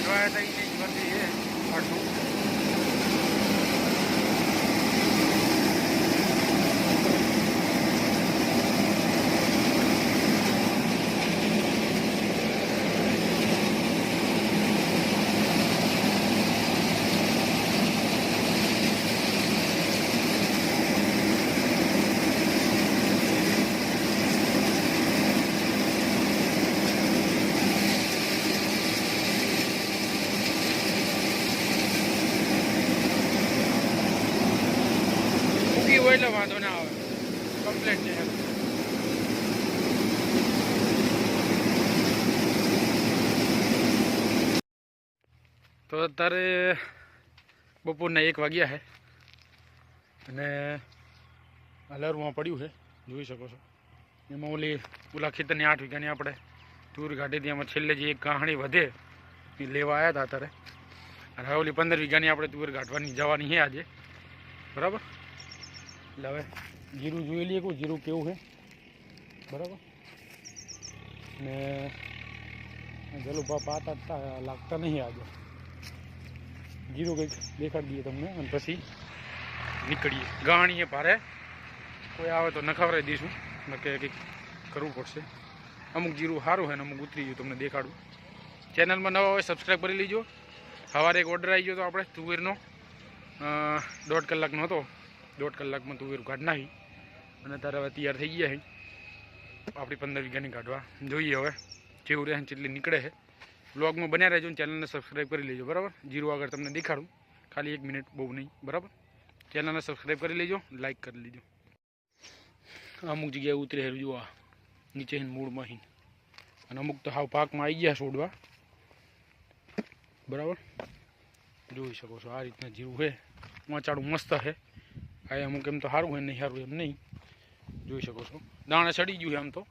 કાઢવા હતા એ નહીં બધી એ અડધું ઉગી હોય એટલે વાંધો ના આવે કમ્પ્લેટ છે એમ તો અત્યારે બપોરના એક વાગ્યા છે અને હલરમાં પડ્યું છે, જોઈ શકો છો. એમાં ઓલી ઓલા ખેતરની આઠ વીઘાની આપણે ટૂર કાઢી એમાં છેલ્લે જે એક કહાણી વધે, એ લેવા આવ્યા હતા અત્યારે. અને હવે ઓલી પંદર વીઘાની આપણે તુવેર કાઢવાની જવાની છે આજે. બરાબર? એટલે હવે જીરું જોઈ લઈએ કહું જીરું કેવું છે? બરાબર? ને જલું બાપા આતા તા- લાગતા નહીં આજે. જીરું કંઈક દેખાડી દઈએ તમને અને પછી નીકળીએ. ગાણીએ ભારે. કોઈ આવે તો નખાવરાઈ દઈશું. નકે કંઈક કરવું પડશે. અમુક જીરું સારું હોય ને અમુક ઉતરી ગયું, તમને દેખાડું. ચેનલમાં નવા હોય સબસ્ક્રાઈબ કરી લેજો. સવારે એક ઓર્ડર આવી ગયો તો આપણે તુવેરનો. દોઢ કલાકનો હતો. દોઢ કલાકમાં તુવેર કાઢ નાખી. અને તારે હવે તૈયાર થઈ ગયા છે. આપણી પંદર વીઘાની કાઢવા જોઈએ હવે, જેવું રહે ચેટલી નીકળે છે. વ્લોગમાં બન્યા રહેજો ચેનલને સબસ્ક્રાઈબ કરી લેજો, બરાબર? જીરો આગળ તમને દેખાડું. ખાલી એક મિનિટ બહુ નહીં, બરાબર? ચેનલને સબસ્ક્રાઈબ કરી લેજો લાઈક કરી લેજો. અમુક જગ્યાએ ઉતરે હેરું જો આ. નીચે મૂળમાં હિન અને અમુક તો હાવ પાકમાં આવી ગયા છોડવા. બરાબર? જોઈ શકો છો, આ રીતના જીરું છે. વાંચાડું મસ્ત છે. આ અમુક એમ તો સારું હોય નહીં સારું એમ નહીં. જોઈ શકો છો. દાણા ચડી ગયું છે આમ તો.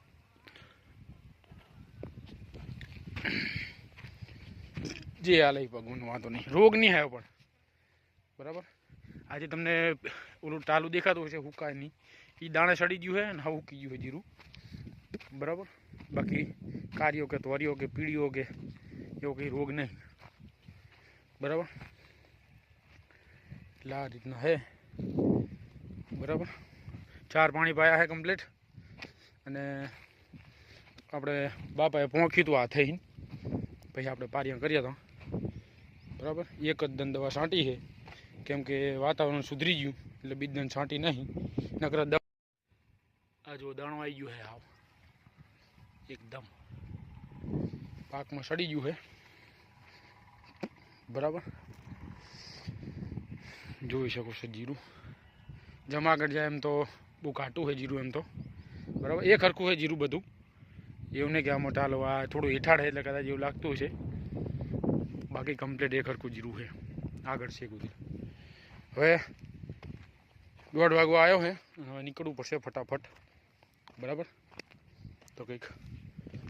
જે હાલે પગનું વાંધો નહીં. રોગ નહીં આવ્યો પણ. બરાબર? આજે તમને ઓલું ટાલું દેખાતું હશે નહીં એ દાણે ચડી ગયું છે અને હા ઉકી ગયું છે જીરું. બરાબર? બાકી કાર્યો કે ત્વરિયો કે પીળીઓ કે એવો કંઈ રોગ નહીં. બરાબર? એટલે આ રીતના હે. બરાબર? ચાર પાણી પાયા છે કમ્પ્લીટ અને આપણે બાપાએ પહોંચ્યું હતું આ થઈને. પછી આપણે પારિયા કર્યા હતા બરાબર? એક જ દન દવા છાંટી છે. કેમ કે વાતાવરણ સુધરી ગયું, એટલે બીજ દન છાંટી નહીં. નકર આ જો દાણો આવી ગયો છે હાવ એકદમ. પાકમાં સડી ગયું છે. બરાબર? જોઈ શકો છો જીરું. જમાગઢ જાય એમ તો બહુ ઘાટું છે જીરું એમ તો. બરાબર? એક હરખું છે જીરું બધું. એવું નહીં કે આ મોટા હાલો આ થોડું હેઠાડ એટલે કદાચ એવું લાગતું હશે. બાકી કમ્પ્લીટ એ હરખું જીરું છે. આગળ છે ગુજરી હવે દોઢ વાગો આવ્યો છે. હવે નીકળવું પડશે ફટાફટ. બરાબર? તો કંઈક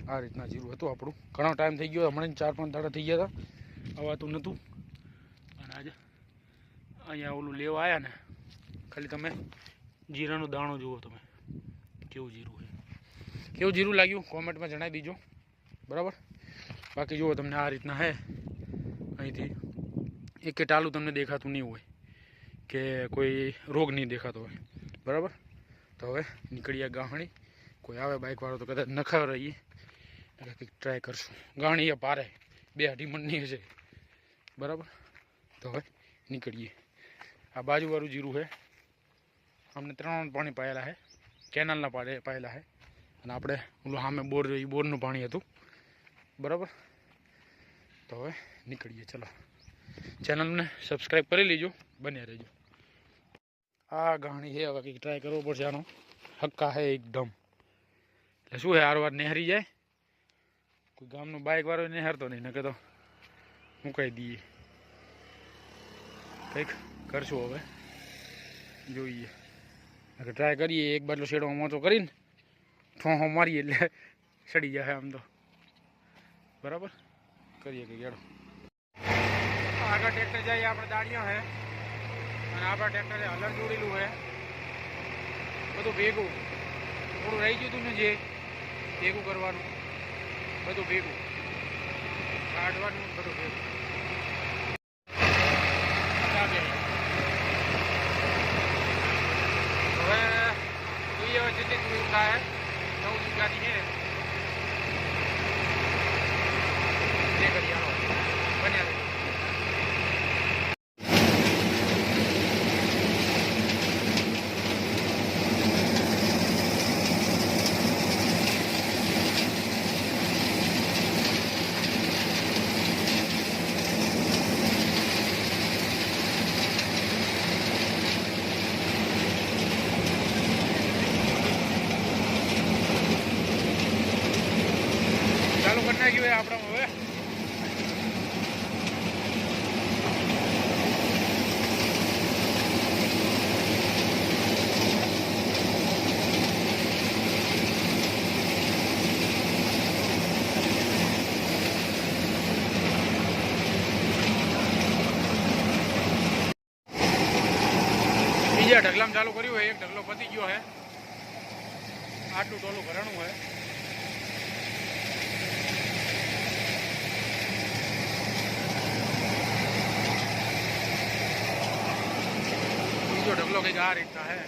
આ રીતના જીરું હતું આપણું. ઘણો ટાઈમ થઈ ગયો. હમણાં ચાર પાંચ દાડા થઈ ગયા હતા. અવાતું નહોતું. અને આજે અહીંયા ઓલું લેવા આવ્યા ને. ખાલી તમે જીરાનો દાણો જુઓ તમે. કેવું જીરું છે. કેવું જીરું લાગ્યું? કોમેન્ટમાં જણાવી દીજો. બરાબર? બાકી જુઓ તમને આ રીતના હે અહીંથી એક ટાલું તમને દેખાતું નહીં હોય, કે કોઈ રોગ નહીં દેખાતો હોય. બરાબર? તો હવે નીકળીએ ગાહણી. કોઈ આવે બાઇકવાળો તો કદાચ નખાવ રહીએ એટલે કંઈક ટ્રાય કરશું. ગાહણી એ પારે. બે અઢી મણની હશે. બરાબર? તો હવે નીકળીએ. આ બાજુવાળું જીરું છે. અમને ત્રણ પાણી પાયેલા છે. કેનાલના પાડે પાયેલા છે. અને આપણે ઓલું સામે બોર એ બોરનું પાણી હતું. બરાબર? તો હવે નીકળીએ, ચલો. ચેનલને સબસ્ક્રાઈબ કરી લેજો, બન્યા રહેજો. આ ગાણી છે, હવે કંઈક ટ્રાય કરવો પડશે આનો. હક્કા છે એકદમ. એટલે શું છે હારવાર નહેરી જાય? કોઈ ગામનો બાઇક વાળો નહેરતો નહીં નકે તો મુકાઈ દઈએ. કંઈક કરશું હવે. જોઈએ. નકર ટ્રાય કરીએ, એક બાટલો શેડો મોચો કરીને. ઠોહો મારીએ એટલે સડી જાય આમ તો. બરાબર? કરીએ કે ગેડો આગળ ટ્રેક્ટર જાય આપણે દાણિયા હે અને આપણા ટ્રેક્ટરે હલર જોડેલું હે બધું ભેગું. થોડું રહી ગયું હતું ને જે, ભેગું કરવાનું. બધું ભેગું. કાઢવાનું બધું ભેગું ચાલે. હવે જોઈએ હવે જેટલી દૂર થાય નવ વીઘાની છે તે કરી આવો બન્યા રહેજો. ચાલુ કરી નાખ્યું હોય આપણામાં હવે બીજા ઢગલામાં ચાલુ કર્યું પતી ગયો હે. આટલું ટોલું ભરાણું હોય બીજો ઢગલો કંઈક આ રીતના હે.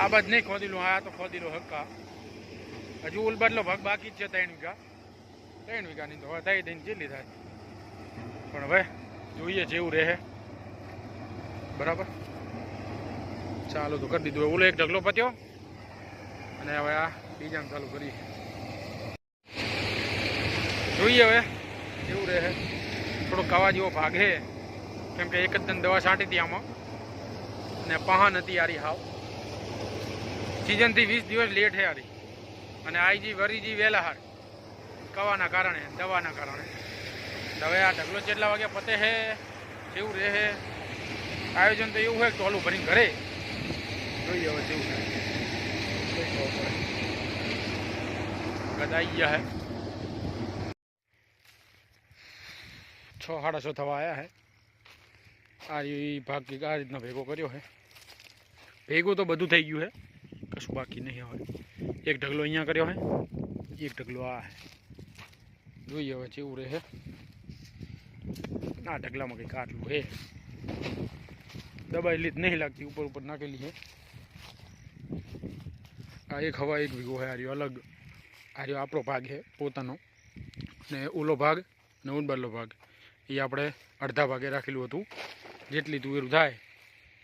આ બાદ નહીં ખોદેલું, આ તો ખોદેલું હક્કા. હજુ ઉલબદલો ભાગ બાકી જ છે ત્રણ વીઘા. ત્રણ વીઘાની તો હવે દઈને જેટલી થાય? પણ હવે જોઈએ જેવું રહે. બરાબર? ચાલો તો કરી દીધું. ઓલો એક ઢગલો પત્યો. અને હવે આ બીજાને ચાલુ કરીએ. જોઈએ હવે જેવું રહે. થોડો કવા જેવો ભાગ છે. કેમ કે એક જ દન દવા છાંટી હતી આમાં. ને પહાન હતી યારી હાવ. સિઝનથી વીસ દિવસ લેટ છે યારી અને આઈજી વરીજી વહેલા હાર. કવાના કારણે, દવાના કારણે. હવે આ ઢગલો જેટલા વાગે પતે છે કેવું રહે આયોજન તો એવું હોય કે ટોલું ભરીને ઘરે. જોઈએ હવે ખબર ગદાઈ ગયા હે. છ, સાડા છ થવા આવ્યા હે. આ ભાગ આ રીતનો ભેગો કર્યો હે. ભેગું તો બધું થઈ ગયું હે. કશું બાકી નહીં હવે એક ઢગલો અહીંયા કર્યો હે. એક ઢગલો આ હે. જોઈએ હવે કેવું રહે આ ઢગલામાં કંઈક આટલું હે દબાઈ લીધ નહીં લાગતી, ઉપર ઉપર નાખેલી છે. આ એક હવા એક ભીગો હે આર્યો અલગ. આર્યો આપણો ભાગ છે, પોતાનો. ને ઓલો ભાગ ને ઉનબારલો ભાગ. એ આપણે અડધા ભાગે રાખેલું હતું. જેટલી તુવેરું થાય,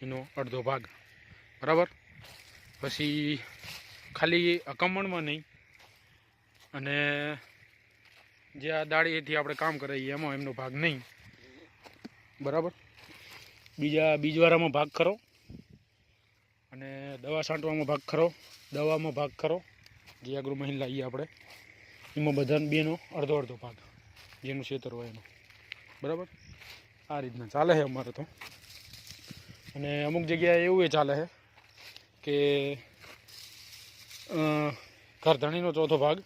એનો અડધો ભાગ. બરાબર? પછી ખાલી અકમણમાં નહીં. અને જે આ દાળીથી આપણે કામ કરાવીએ એમાં એમનો ભાગ નહીં. બરાબર? બીજા બીજવારામાં ભાગ ખરો. અને દવા છાંટવામાં ભાગ ખરો. દવામાં ભાગ ખરો. જે આગળ મહિન લાવીએ આપણે. એમાં બધા બેનો અડધો અડધો ભાગ. જેનું ક્ષેત્ર હોય એનો. બરાબર? આ રીતના ચાલે છે અમારે તો. અને અમુક જગ્યાએ એવું એ ચાલે છે કે ઘરધણીનો ચોથો ભાગ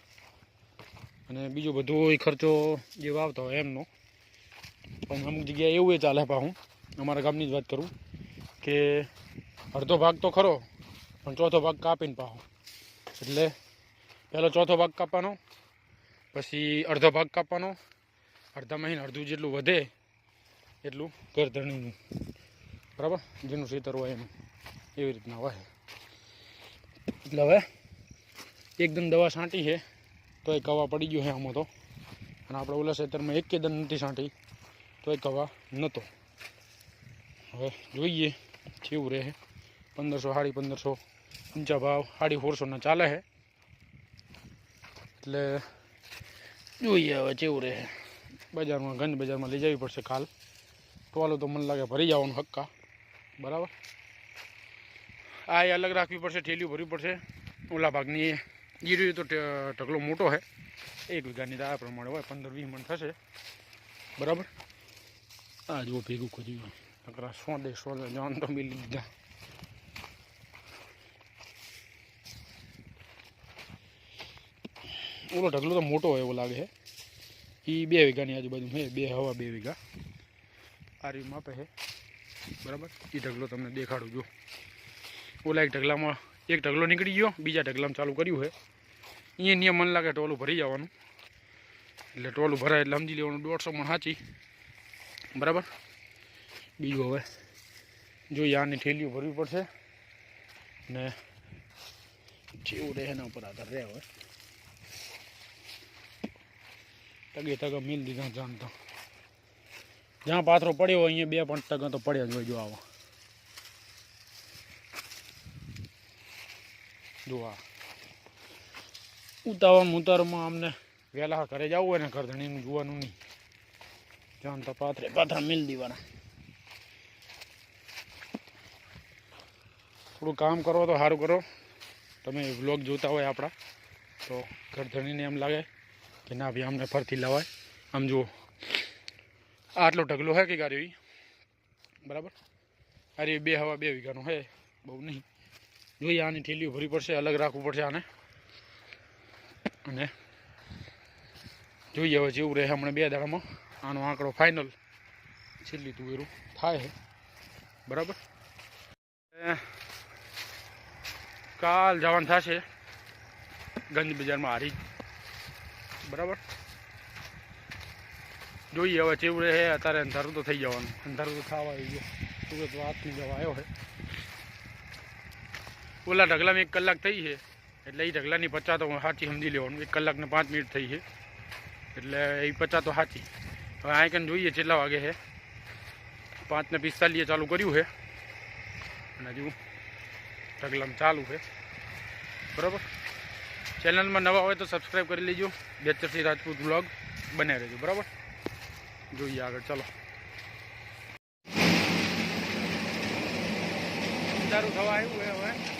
અને બીજો બધો ખર્ચો જે વાવતો હોય એમનો. પણ અમુક જગ્યાએ એવું એ ચાલે પાછું અમારા ગામની જ વાત કરું, કે અડધો ભાગ તો ખરો, પણ ચોથો ભાગ કાપીને પાછો એટલે પહેલો ચોથો ભાગ કાપવાનો, પછી અડધો ભાગ કાપવાનો, અડધા મહિને અડધું જેટલું વધે એટલું ઘરધણીનું. બરાબર? જેનું ખેતર હોય એનું. એવી રીતના હોય એટલે હવે એકદમ દવા છાંટી છે. તો એ કવા પડી ગયો છે આમાં તો. અને આપણે ઓલા ખેતરમાં એક કે નથી છાંટી તો એ કવા નહોતો હવે જોઈએ કેવું રહે. પંદરસો, સાડી પંદરસો, ઊંચા ભાવ, સાડી ફોરસોના ચાલે છે. એટલે જોઈએ હવે કેવું રહે. બજારમાં, ગંજ બજારમાં લઈ જવી પડશે કાલ. ટોલો તો મને લાગે ભરી જવાનું હક્કા. બરાબર? આ એ અલગ રાખવી પડશે, ઠેલીઓ ભરવી પડશે. ઓલા ભાગની જીરું તો ઢગલો મોટો છે એક વીઘાની આ પ્રમાણે હોય પંદર વીસ મણ થશે. બરાબર? આ જુઓ ભેગું કર્યું નકરા સોદે સોદે જાન તો મિલી દીધા ઓલો ઢગલો તો મોટો હોય એવો લાગે છે એ બે વીઘાની આજુબાજુ છે બે હવા બે વીઘા. આ રીત માપે છે બરાબર? એ ઢગલો તમને દેખાડું જો ઓલા એક ઢગલામાં એક ઢગલો નીકળી ગયો, બીજા ઢગલામાં ચાલુ કર્યું છે. અહીંયા નિયમ મન લાગે ટોલું ભરી જવાનું. એટલે ટોલું ભરાય એટલે સમજી લેવાનું, દોઢસો મણ સાચી બરાબર? બીજું હવે જોઈએ આની ઠેલીઓ ભરવી પડશે. ને જેવું રહે એના ઉપર આધાર રહે હવે તગે તગે મિલ દીધા જાણતો જ્યાં પાથરો પડ્યો હોય, અહીંયા બે પાંચ ટકા તો પડ્યા જ હોય જો આવા. જો આ ઉતાવળ ઉતારમાં અમને વહેલા ઘરે જવું હોય ને, ઘરધણીનું જોવાનું નહીં જાણ તો પાથરે પાથરા મિલ દીવાના. થોડું કામ કરો તો સારું કરો. તમે વ્લોગ જોતા હોય આપણા, તો ઘરધણીને એમ લાગે કે ના ભાઈ અમને ફરતી લવાય. આમ જુઓ. આટલો ઢગલો હે કે ગાડી બરાબર? અરે, બે હવા, બે વીઘાનો હે, બહુ નહીં. જોઈએ, આની ઠેલીઓ ભરી પડશે, અલગ રાખવું પડશે આને. અને જોઈએ હવે જેવું રહે હમણાં બે દાડામાં. આનો આંકડો ફાઇનલ છેલ્લી તુવેરું થાય છે બરાબર? કાલ જવાનું થશે ગંજ બજારમાં હારી. બરાબર? જોઈએ હવે ચેવું રહે અત્યારે અંધારું તો થઈ જવાનું. અંધારું તો થવા આવી ગયો. સુરત વાતની જવા આવ્યો છે ઓલા ઢગલામાં એક કલાક થઈ છે. એટલે એ ઢગલાની પચાસ તો સાચી સમજી લેવાનું એક કલાક ને પાંચ મિનિટ થઈ છે. એટલે એ પચાસ તો સાચી હવે આ કન જોઈએ કેટલા વાગે છે. પાંચ ને પિસ્તાલીએ ચાલુ કર્યું છે. અને હજુ ઢગલામાં ચાલુ છે. બરાબર? ચેનલમાં નવા હોય તો સબસ્ક્રાઈબ કરી લેજો. બેચરસિંહ રાજપૂત બ્લોગ બને રહેજો. બરાબર? જોઈએ આગળ. ચાલો. અંધારું થવા આવ્યું છે હવે.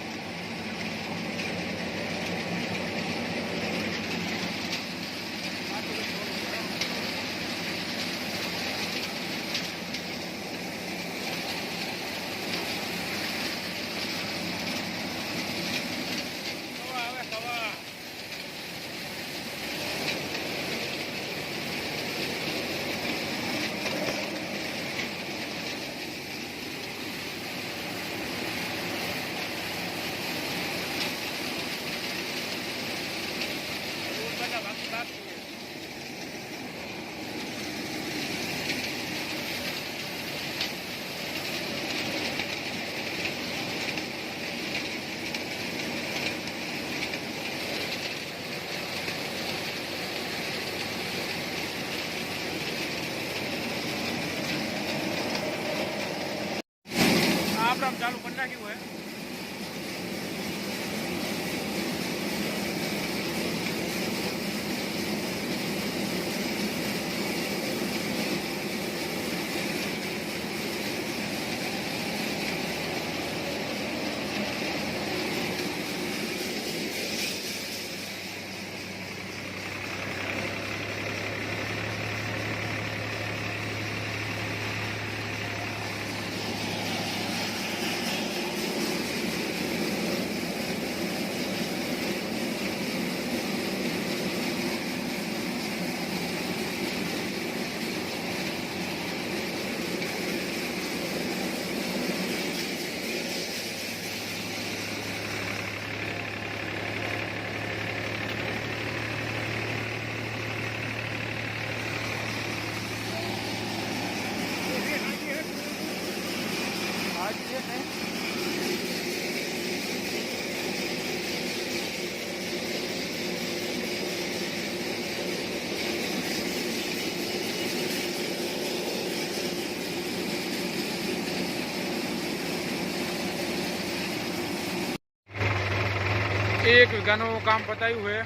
એક વીઘાનું કામ પતાવ્યું છે.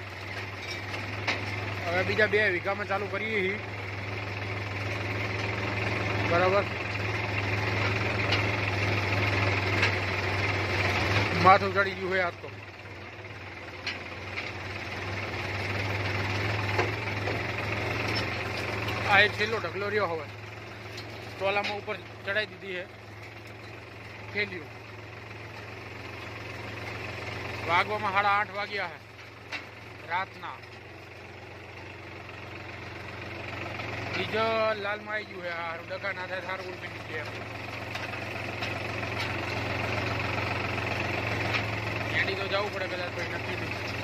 હવે બીજા બે વીઘામાં ચાલુ કરીએ છીએ. બરાબર? માથું ચડી ગયું હોય આજ તો. આ એક છેલ્લો ઢગલો રહ્યો હવે. ટોલામાં ઉપર ચડાવી દીધી છે. થેલીઓ વાગવામાં સાડા આઠ વાગ્યા છે રાતના. બીજો લાલમાં આવી ગયું છે આ ડગા ના થાય સારું ઉલટી નીચે એની તો જવું પડે કદાચ કોઈ નક્કી નહીં.